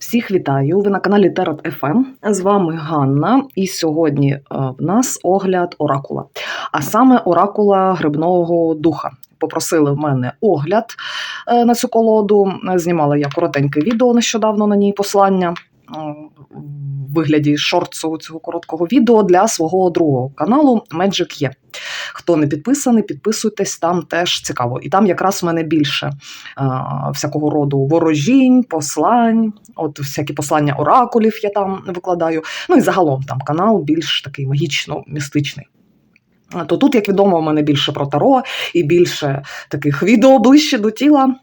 Всіх вітаю! Ви на каналі Терат FM. З вами Ганна, і сьогодні е, в нас огляд оракула, а саме оракула грибного духа. Попросили в мене огляд е, на цю колоду. Знімала я коротеньке відео нещодавно на ній послання. Е, вигляді шортсу цього короткого відео для свого другого каналу Magic є. Хто не підписаний, підписуйтесь, там теж цікаво. І там якраз в мене більше а, всякого роду ворожінь, послань, от всякі послання оракулів я там викладаю. Ну і загалом там канал більш такий магічно-містичний. То тут, як відомо, у мене більше про таро і більше таких відео ближче до тіла.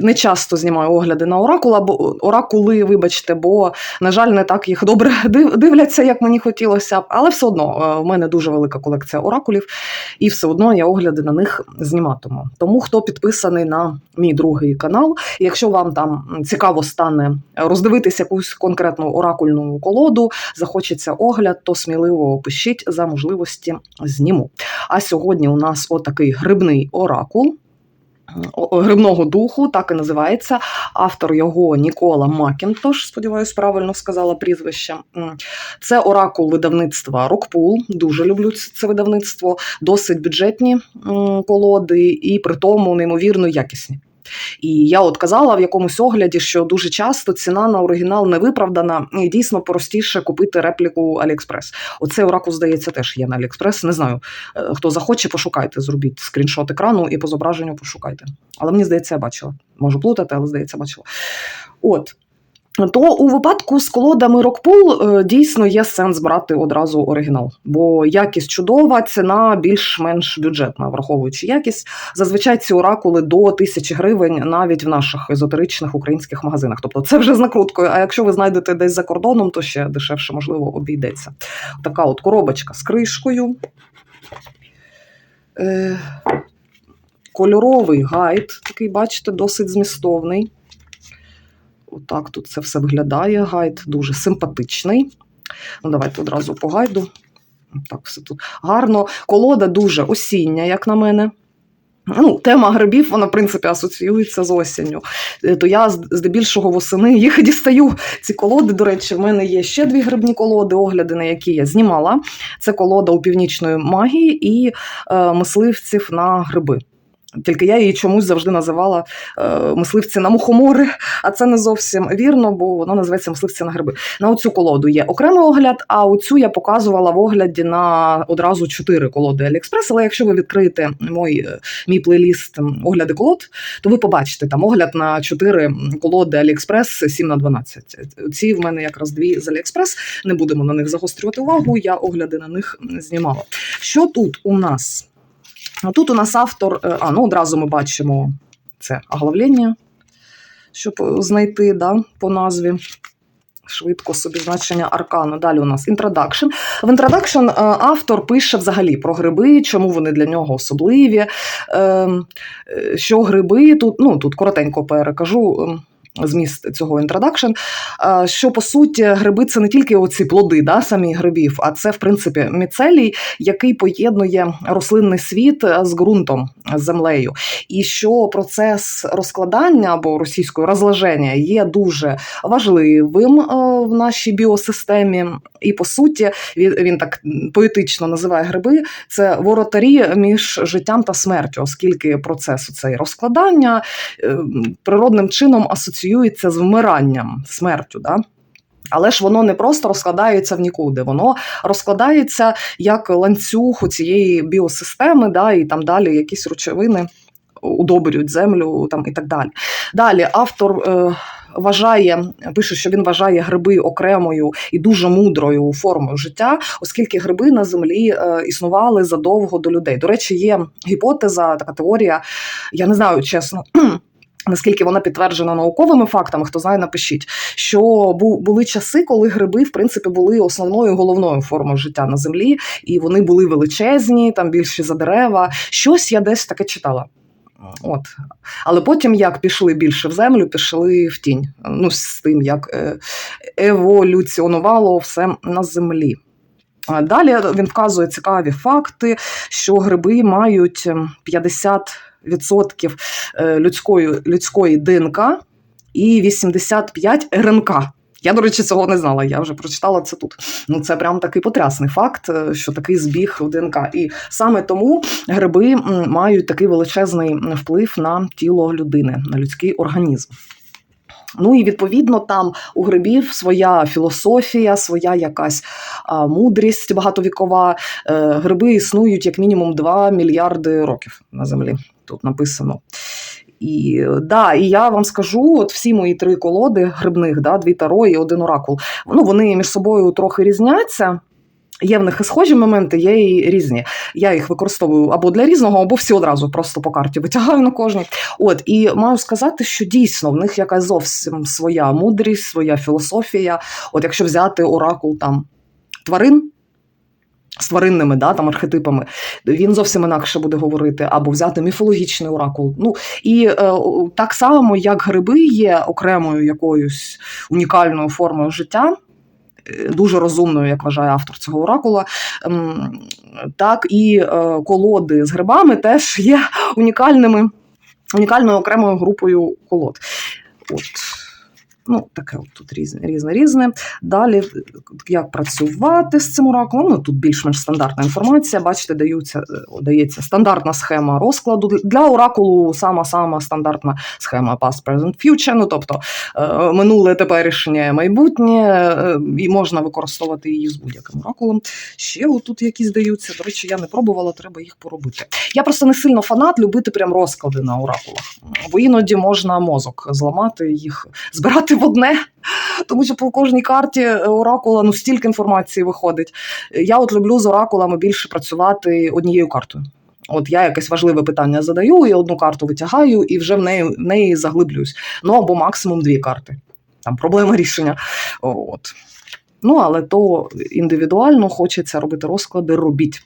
Не часто знімаю огляди на оракула, бо оракули, вибачте, бо, на жаль, не так їх добре дивляться, як мені хотілося б. Але все одно е, в мене дуже велика колекція оракулів, і все одно я огляди на них зніматиму. Тому хто підписаний на мій другий канал, якщо вам там цікаво стане роздивитися якусь конкретну оракульну колоду, захочеться огляд, то сміливо пишіть за можливості зніму. А сьогодні у нас отакий грибний оракул. Грибного духу, так і називається. Автор його Нікола Макінтош, сподіваюсь, правильно сказала прізвище. Це оракул видавництва Рокпул. Дуже люблю це видавництво. Досить бюджетні колоди і при тому неймовірно якісні. І я от казала в якомусь огляді, що дуже часто ціна на оригінал не виправдана, і дійсно простіше купити репліку Аліекспрес. Оцей ураку, здається, теж є на Аліекспрес. Не знаю, е, хто захоче, пошукайте, зробіть скріншот екрану і по зображенню пошукайте. Але мені здається, я бачила. Можу плутати, але здається, бачила. От. То у випадку з колодами Рокпул е, дійсно є сенс брати одразу оригінал, бо якість чудова, ціна більш-менш бюджетна, враховуючи якість. Зазвичай ці оракули до тисячі гривень навіть в наших езотеричних українських магазинах. Тобто це вже з накруткою. А якщо ви знайдете десь за кордоном, то ще дешевше можливо обійдеться. Така от коробочка з кришкою. Е, кольоровий гайд, такий, бачите, досить змістовний. Отак тут це все виглядає. Гайд дуже симпатичний. Ну, давайте одразу по гайду. Так, все тут гарно. Колода дуже осіння, як на мене. Ну, тема грибів, вона, в принципі, асоціюється з осінню. Е, То я здебільшого восени їх дістаю. Ці колоди, до речі, в мене є ще дві грибні колоди, огляди на які я знімала. Це колода у північної магії і е, мисливців на гриби. Тільки я її чомусь завжди називала е, мисливці на мухомори, а це не зовсім вірно, бо воно називається мисливці на гриби. На оцю колоду є окремий огляд, а оцю я показувала в огляді на одразу чотири колоди Аліекспрес. Але якщо ви відкриєте мій, е, мій плейліст огляди колод, то ви побачите там огляд на чотири колоди Аліекспрес 7 на 12. Ці в мене якраз дві з Аліекспрес. Не будемо на них загострювати увагу. Я огляди на них знімала. Що тут у нас? Тут у нас автор, е, а ну одразу ми бачимо це оглавлення, щоб знайти да, по назві. Швидко собі значення аркану. Далі у нас інтродакшн. В інтродакшн е, автор пише взагалі про гриби, чому вони для нього особливі. е, е, Що гриби тут, ну тут коротенько перекажу. Зміст цього інтродакшн, що по суті гриби це не тільки оці плоди, да, самі грибів, а це в принципі міцелій, який поєднує рослинний світ з ґрунтом, з землею. І що процес розкладання або російською розложення є дуже важливим е, в нашій біосистемі. І по суті, він, він так поетично називає гриби: це воротарі між життям та смертю, оскільки процес цей розкладання е, природним чином асоціюється з вмиранням, смертю. Да? Але ж воно не просто розкладається в нікуди, воно розкладається як ланцюг у цієї біосистеми, да, і там далі якісь речовини удобрюють землю там, і так далі. Далі автор. Е, Вважає, пише, що він вважає гриби окремою і дуже мудрою формою життя, оскільки гриби на землі е, існували задовго до людей. До речі, є гіпотеза, така теорія. Я не знаю чесно. Наскільки вона підтверджена науковими фактами, хто знає, напишіть, що були часи, коли гриби, в принципі, були основною головною формою життя на землі, і вони були величезні, там більші за дерева. Щось я десь таке читала. От. Але потім, як пішли більше в землю, пішли в тінь. Ну, з тим, як е, еволюціонувало все на землі. Далі він вказує цікаві факти, що гриби мають ем, 50% е, людської, людської ДНК і 85 РНК. Я, до речі, цього не знала. Я вже прочитала це тут. Ну, це прям такий потрясний факт, е, що такий збіг в ДНК. І саме тому гриби мають такий величезний вплив на тіло людини, на людський організм. Ну і відповідно там у грибів своя філософія, своя якась а, мудрість багатовікова. Е, гриби існують як мінімум 2 мільярди років на землі. Тут написано. І да, і я вам скажу, от всі мої три колоди грибних, да, дві таро і один оракул. Ну, вони між собою трохи різняться. Є в них і схожі моменти, є і різні. Я їх використовую або для різного, або всі одразу просто по карті витягаю на кожній. От і маю сказати, що дійсно в них якась зовсім своя мудрість, своя філософія. От якщо взяти оракул там тварин. З тваринними да, там, архетипами, він зовсім інакше буде говорити, або взяти міфологічний оракул. Ну і е, так само, як гриби є окремою якоюсь унікальною формою життя, дуже розумною, як вважає автор цього оракула, ем, так і е, колоди з грибами теж є унікальними, унікальною окремою групою колод. От. Ну, таке от тут різне, різне, різне. Далі, як працювати з цим оракулом, ну тут більш-менш стандартна інформація. Бачите, даються, е, дається стандартна схема розкладу. Для оракулу сама-сама стандартна схема past, present, future, ну тобто е, минуле, теперішнє, майбутнє, е, і можна використовувати її з будь-яким оракулом. Ще отут якісь даються. До речі, я не пробувала, треба їх поробити. Я просто не сильно фанат любити прям розклади на оракулах, бо іноді можна мозок зламати їх, збирати в одне, тому що по кожній карті оракула ну стільки інформації виходить. Я от люблю з оракулами більше працювати однією картою. От я якесь важливе питання задаю, і одну карту витягаю, і вже в неї, в неї заглиблююсь. Ну або максимум дві карти. Там проблема рішення. От. Ну, але то індивідуально хочеться робити розклади, робіть.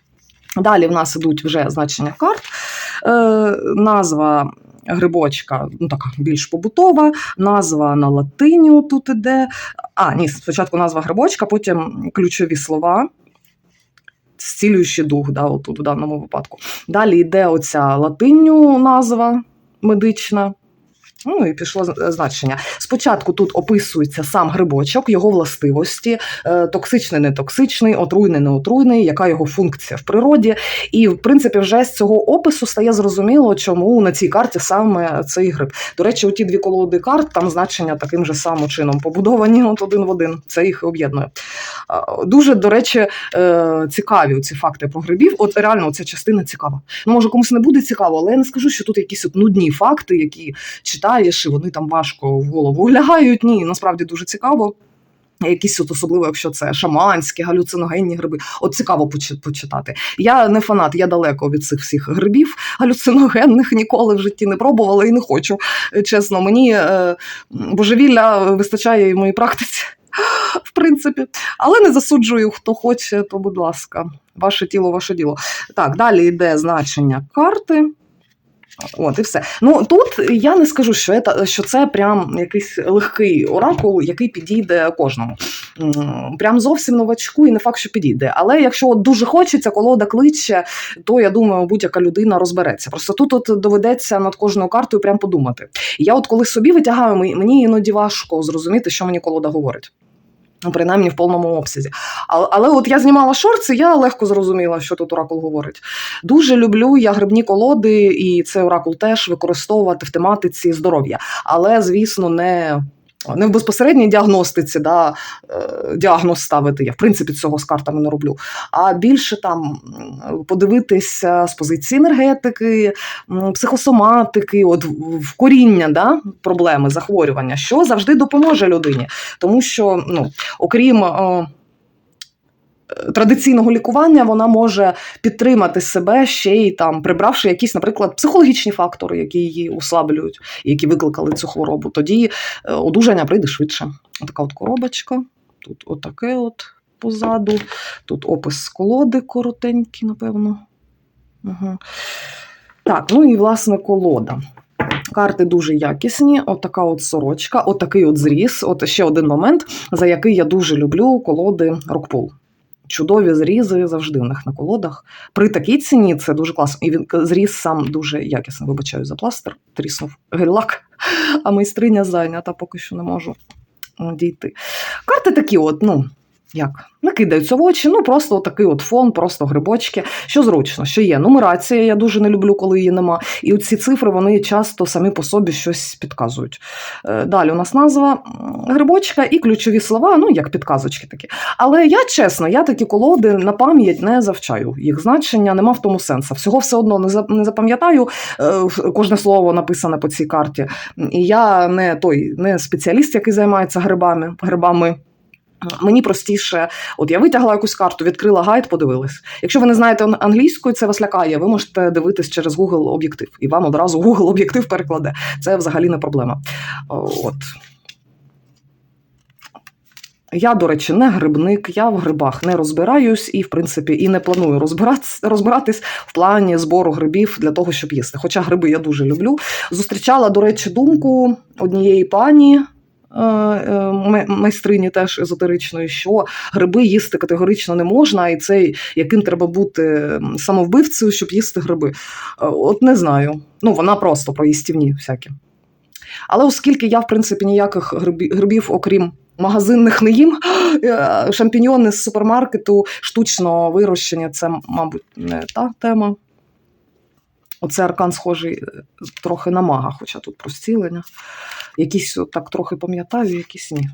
Далі в нас ідуть вже значення карт. Е, назва грибочка, ну така більш побутова, назва на латиню тут іде. А, ні, спочатку назва грибочка, потім ключові слова. Зцілюючий дух, да, отут в даному випадку. Далі йде оця латинню назва медична. Ну і пішло значення. Спочатку тут описується сам грибочок, його властивості, е, токсичний, нетоксичний, отруйний, неотруйний, яка його функція в природі. І, в принципі, вже з цього опису стає зрозуміло, чому на цій карті саме цей гриб. До речі, у ті дві колоди карт там значення таким же самим чином побудовані от один в один. Це їх об'єднує. Дуже, до речі, е, цікаві ці факти про грибів. От реально ця частина цікава. Ну, може, комусь не буде цікаво, але я не скажу, що тут якісь от нудні факти, які читаєш, і вони там важко в голову лягають. Ні, насправді дуже цікаво. Якісь от особливо, якщо це шаманські, галюциногенні гриби. От цікаво почитати. Я не фанат, я далеко від цих всіх грибів галюциногенних ніколи в житті не пробувала і не хочу. Е, Чесно, мені е, божевілля вистачає і в моїй практиці, в принципі. Але не засуджую, хто хоче, то будь ласка, ваше тіло, ваше діло. Так, далі йде значення карти. От і все. Ну тут я не скажу, що це, що це прям якийсь легкий оракул, який підійде кожному. Прям зовсім новачку, і не факт, що підійде. Але якщо от дуже хочеться, колода кличе, то я думаю, будь-яка людина розбереться. Просто тут от доведеться над кожною картою прям подумати. Я, от коли собі витягаю, мені- іноді важко зрозуміти, що мені колода говорить. Ну, принаймні в повному обсязі. Але, але от я знімала шорти, я легко зрозуміла, що тут оракул говорить. Дуже люблю я грибні колоди, і цей оракул теж використовувати в тематиці здоров'я. Але, звісно, не. Не в безпосередній діагностиці, да, е, діагноз ставити. Я в принципі цього з картами не роблю. А більше там подивитися з позиції енергетики, психосоматики, от в- в коріння да, проблеми, захворювання, що завжди допоможе людині. Тому що, ну, окрім е, традиційного лікування, вона може підтримати себе ще й там, прибравши якісь, наприклад, психологічні фактори, які її услаблюють, які викликали цю хворобу. Тоді е, одужання прийде швидше. Така от коробочка, тут отаке от позаду, тут опис колоди коротенький, напевно. Угу. Так, ну і власне колода. Карти дуже якісні, отака от сорочка, отакий от зріз. От ще один момент, за який я дуже люблю колоди Рокпул. Чудові зрізи завжди у них на колодах. При такій ціні це дуже класно. І він зріз сам дуже якісно. Вибачаю за пластир, тріснув гель-лак, а майстриня зайнята, поки що не можу дійти. Карти такі, от, ну, як, не кидаються в очі, ну просто такий от фон, просто грибочки. Що зручно, що є. Нумерація, я дуже не люблю, коли її нема. І ці цифри вони часто самі по собі щось підказують. Е, Далі у нас назва грибочка і ключові слова, ну як підказочки такі. Але я чесно, я такі колоди на пам'ять не завчаю. Їх значення нема в тому сенсу. Всього все одно не за- не запам'ятаю е, кожне слово написане по цій карті. І я не той не спеціаліст, який займається грибами. грибами. Мені простіше, от я витягла якусь карту, відкрила гайд, подивилась. Якщо ви не знаєте ан- англійською, це вас лякає. Ви можете дивитись через Google об'єктив, і вам одразу Google об'єктив перекладе. Це взагалі не проблема. От. Я, до речі, не грибник, я в грибах не розбираюсь і, в принципі, і не планую розбиратись в плані збору грибів для того, щоб їсти. Хоча гриби я дуже люблю. Зустрічала, до речі, думку однієї пані. Е, е, Майстрині теж езотеричної, що гриби їсти категорично не можна, і це яким треба бути самовбивцею, щоб їсти гриби. Е, От не знаю. Ну, вона просто про їстівні всякі. Але оскільки я, в принципі, ніяких грибів, окрім магазинних не їм, шампіньйони з супермаркету штучно вирощені, це, мабуть, не та тема. Оце аркан схожий трохи на мага, хоча тут про зцілення. Якісь так трохи пам'ятаю, якісь ні.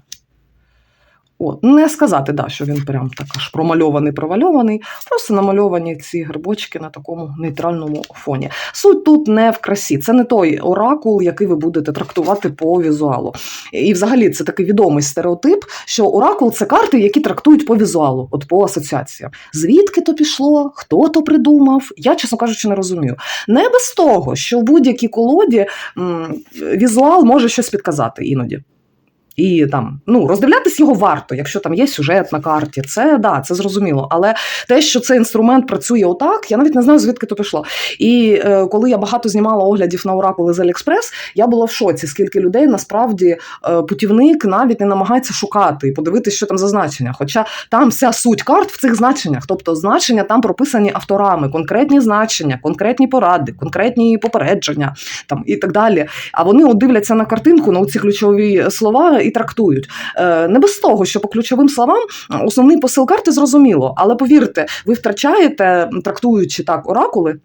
От, не сказати, да, що він прям так аж промальований, провальований. Просто намальовані ці грибочки на такому нейтральному фоні. Суть тут не в красі. Це не той оракул, який ви будете трактувати по візуалу. І взагалі це такий відомий стереотип, що оракул це карти, які трактують по візуалу, от по асоціаціям. Звідки то пішло, хто то придумав? Я, чесно кажучи, не розумію. Не без того, що в будь-якій колоді м, візуал може щось підказати іноді. І там ну роздивлятись його варто, якщо там є сюжет на карті. Це да, це зрозуміло. Але те, що цей інструмент працює отак, я навіть не знаю, звідки то пішло. І е, коли я багато знімала оглядів на оракули з Аліекспрес, я була в шоці, скільки людей насправді е, путівник навіть не намагається шукати і подивитися, що там за значення. Хоча там вся суть карт в цих значеннях, тобто значення там прописані авторами, конкретні значення, конкретні поради, конкретні попередження там і так далі. А вони от дивляться на картинку, на ці ключові слова і трактують. Е, не без того, що по ключовим словам основний посил карти зрозуміло, але повірте, ви втрачаєте, трактуючи так оракули.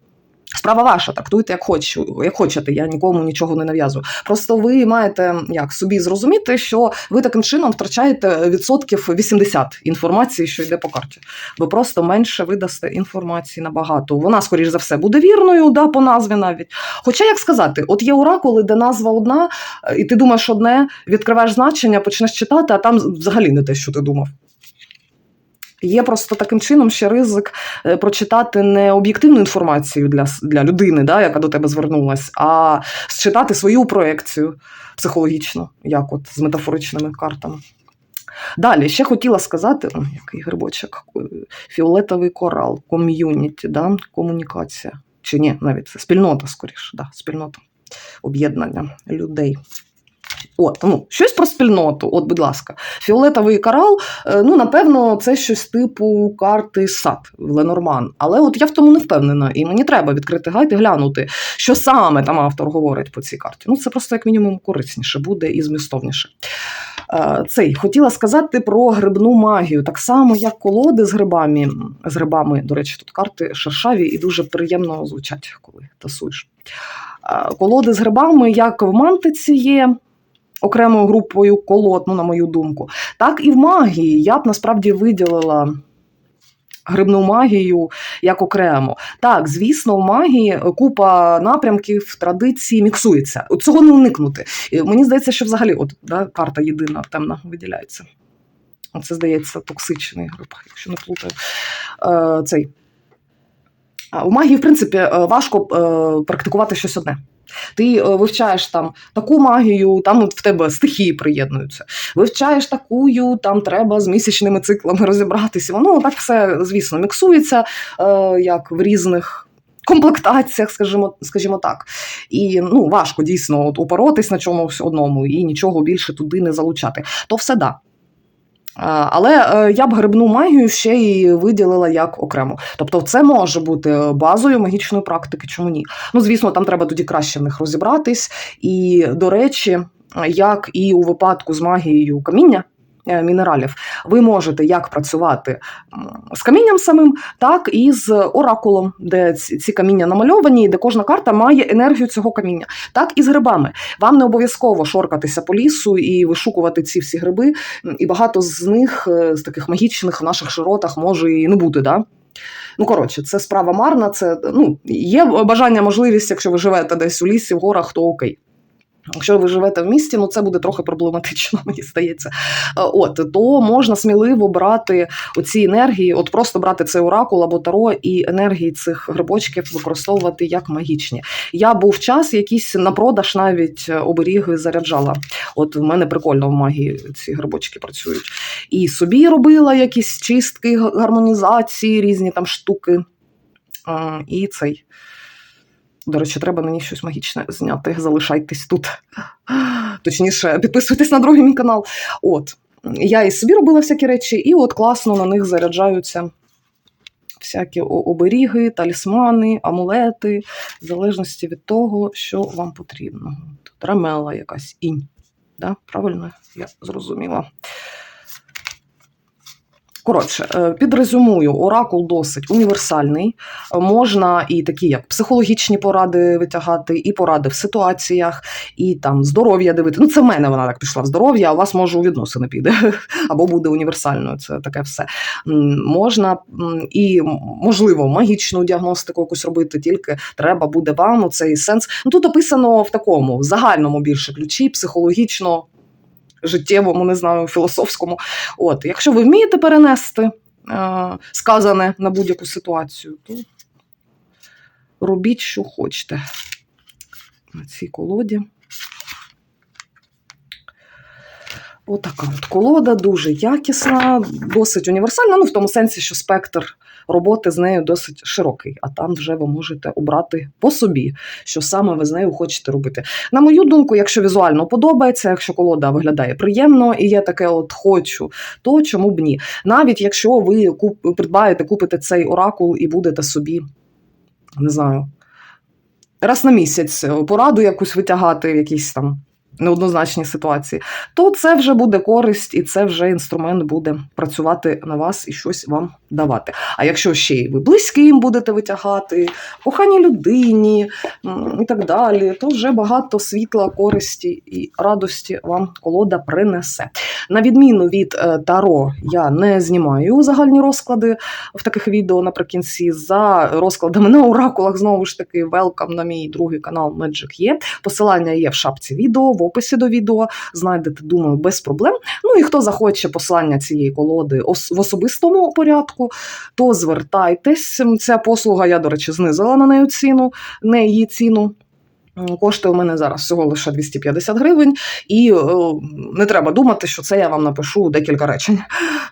Справа ваша, трактуйте як хочу, як хочете. Я нікому нічого не нав'язую. Просто ви маєте як собі зрозуміти, що ви таким чином втрачаєте відсотків 80 інформації, що йде по карті. Ви просто менше видасте інформації набагато. Вона, скоріш за все, буде вірною, да, по назві навіть. Хоча як сказати, от є оракули, де назва одна, е, і ти думаєш одне, відкриваєш значення, почнеш читати, а там взагалі не те, що ти думав. Є просто таким чином ще ризик е, прочитати не об'єктивну інформацію для, для людини, да, яка до тебе звернулась, а считати свою проекцію психологічно, як от з метафоричними картами. Далі ще хотіла сказати, о, який грибочок, е, фіолетовий корал, ком'юніті, да, комунікація. Чи ні, навіть це спільнота, скоріше, да, спільнота об'єднання людей. От, ну, щось про спільноту, от, будь ласка. Фіолетовий корал, е, ну, напевно, це щось типу карти сад в Ленорман. Але от я в тому не впевнена, і мені треба відкрити гайд і глянути, що саме там автор говорить по цій карті. Ну, це просто як мінімум корисніше буде і змістовніше. Е, Цей хотіла сказати про грибну магію. Так само, як колоди з грибами. З грибами, до речі, тут карти шершаві і дуже приємно звучать, коли тасуєш. Е, Колоди з грибами, як в мантиці є окремою групою колод, ну, на мою думку, так і в магії. Я б насправді виділила. Грибну магію як окремо. Так, звісно, в магії купа напрямків, традицій міксується. Цього не уникнути. І Мені здається, що взагалі от, да, карта єдина темна виділяється. Це, здається, токсичний гриб, якщо не плутаю. Е, цей. У магії, в принципі, е, важко е, практикувати щось одне. Ти е, вивчаєш там таку магію, там от в тебе стихії приєднуються. Вивчаєш такую, там треба з місячними циклами розібратися. Воно так все, звісно, міксується е, як в різних. Комплектаціях, скажімо, скажімо так, і ну важко дійсно от, упоротись на чомусь одному і нічого більше туди не залучати. То все да. Але е, я б грибну магію ще й виділила як окремо. Тобто, це може бути базою магічної практики, чому ні? Ну, звісно, там треба тоді краще в них розібратись. І, до речі, як і у випадку з магією каміння. Е, Мінералів, ви можете як працювати з камінням самим, так і з оракулом, де ці каміння намальовані, і де кожна карта має енергію цього каміння, так і з грибами. Вам не обов'язково шоркатися по лісу і вишукувати ці всі гриби, і багато з них, е, з таких магічних в наших широтах, може і не бути. Да? Ну, коротше, це справа марна. Це ну, є бажання, можливість, якщо ви живете десь у лісі, в горах, то окей. Якщо ви живете в місті, ну це буде трохи проблематично, мені здається. Е, От то можна сміливо брати оці енергії, от просто брати цей оракул або таро і енергії цих грибочків використовувати як магічні. Я був час, якийсь на продаж навіть е, оберіги заряджала. От в мене прикольно в магії ці грибочки працюють. І собі робила якісь чистки, гармонізації, різні там штуки. І цей. До речі, треба мені щось магічне зняти. Залишайтесь тут. Точніше, підписуйтесь на другий мій канал. От. Я і собі робила всякі речі, і от класно на них заряджаються всякі оберіги, талісмани, амулети, в залежності від того, що вам потрібно. Тут рамела якась інь. Да? Правильно я зрозуміла. Коротше, е, підрезюмую, оракул досить універсальний. Е, Можна і такі, як психологічні поради витягати, і поради в ситуаціях, і там здоров'я дивити. Ну, це в мене вона так пішла в здоров'я, а у вас може у відносини піде або буде універсальною. Це таке все. Можна і можливо магічну діагностику якусь робити, тільки треба буде вам цей сенс. Ну тут описано в такому в загальному більше ключі, психологічно. Життєвому, не знаю, філософському. От, якщо ви вмієте перенести е, сказане на будь-яку ситуацію, то робіть, що хочете на цій колоді. Отака от колода, дуже якісна, досить універсальна, ну в тому сенсі, що спектр роботи з нею досить широкий, а там вже ви можете обрати по собі, що саме ви з нею хочете робити. На мою думку, якщо візуально подобається, якщо колода виглядає приємно і є таке от хочу, то чому б ні? Навіть якщо ви куп, придбаєте, купите цей оракул і будете собі, не знаю, раз на місяць пораду якусь витягати в якійсь там неоднозначній ситуації, то це вже буде користь, і це вже інструмент буде працювати на вас і щось вам давати. А якщо ще й ви близьким будете витягати, коханій людині і так далі, то вже багато світла, користі і радості вам колода принесе. На відміну від е, Таро, я не знімаю загальні розклади в таких відео наприкінці. За розкладами на оракулах, знову ж таки, велкам на мій другий канал Magic є. Посилання є в шапці відео, описі до відео. Знайдете, думаю, без проблем. Ну і хто захоче послання цієї колоди в особистому порядку, то звертайтесь. Ця послуга, я, до речі, знизила на неї ціну, не її ціну. Коштує у мене зараз всього лише 250 гривень, і е, не треба думати, що це я вам напишу декілька речень.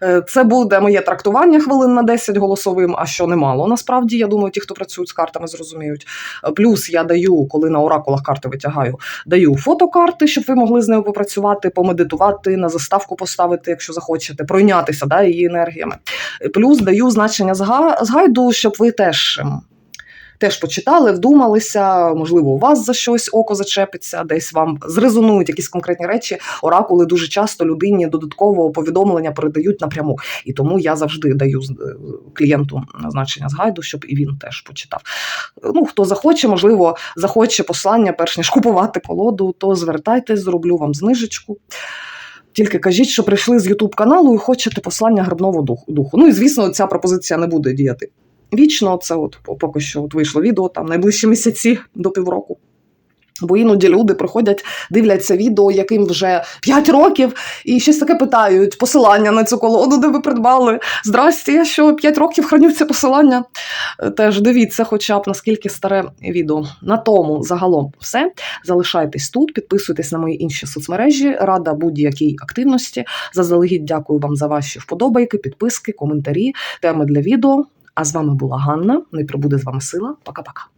Е, Це буде моє трактування хвилин на 10 голосовим, а що немало. Насправді, я думаю, ті, хто працюють з картами, зрозуміють. Е, Плюс я даю, коли на оракулах карти витягаю, даю фотокарти, щоб ви могли з нею попрацювати, помедитувати, на заставку поставити, якщо захочете, пройнятися да, її енергіями. Плюс даю значення з гайду, щоб ви теж. Теж почитали, вдумалися, можливо, у вас за щось око зачепиться, десь вам зрезонують якісь конкретні речі. Оракули дуже часто людині додатково повідомлення передають напряму. І тому я завжди даю е, клієнту значення з гайду, щоб і він теж почитав. Ну, хто захоче, можливо, захоче послання, перш ніж купувати колоду, то звертайтесь, зроблю вам знижечку. Тільки кажіть, що прийшли з Ютуб каналу і хочете послання грибного дух- духу. Ну і звісно, ця пропозиція не буде діяти вічно. Це от поки що от вийшло відео там найближчі місяці до півроку. Бо іноді люди приходять, дивляться відео, яким вже 5 років, і щось таке питають: посилання на цю колоду, де ви придбали. Здрасте, я що 5 років храню це посилання. Е, Теж дивіться, хоча б наскільки старе відео. На тому загалом все. Залишайтесь тут, підписуйтесь на мої інші соцмережі. Рада будь-якій активності. Заздалегідь дякую вам за ваші вподобайки, підписки, коментарі, теми для відео. А з вами була Ганна. Не прибуде з вами сила. Пока-пока.